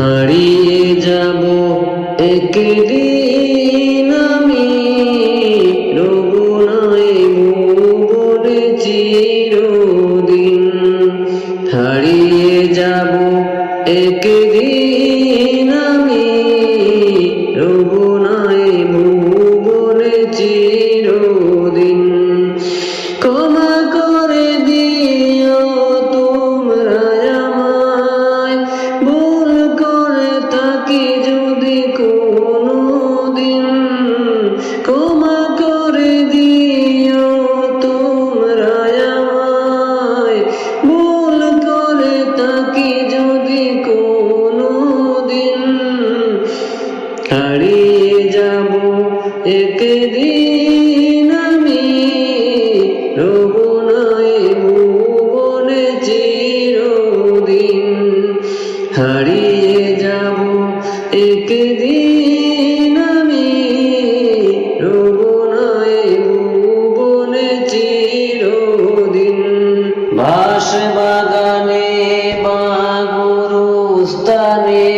হারিয়ে যাব একদিন একদিন আমি রঘুনায় ভুবনে চিরদিন হারিয়ে যাব। একদিন আমি রঘুনায় ভুবনে চিরদিন বাস বাগানে বা গুরুস্থানে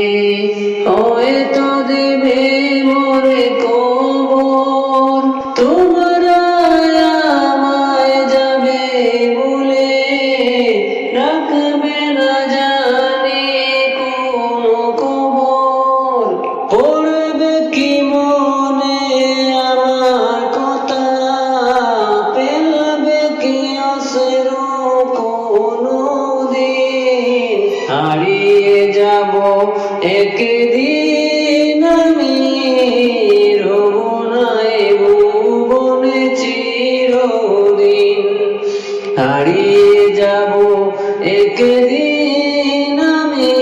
গুরুস্থানে হয়তো একদিন আমি রঘুনায় ভুবনে চিরদিন হারিয়ে যাব। একদিন আমি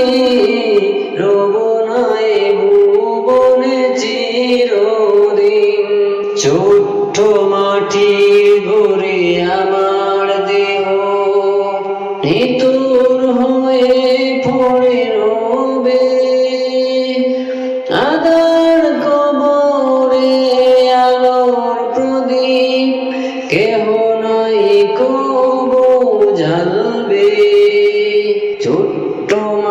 রঘুনায় ভুবনে চিরদিন। ছোট্ট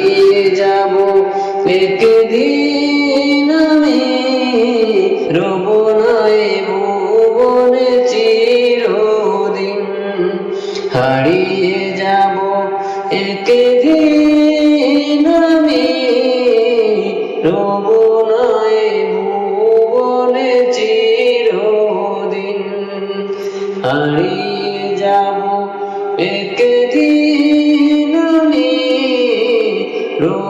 হারিয়ে যাব। একদিন আমি রবনায় ভুবনে চিরদিন হারিয়ে যাব। একদিন আমি রবনায় ভুবনে চিরদিন হারিয়ে যাব। একদিন আমি show.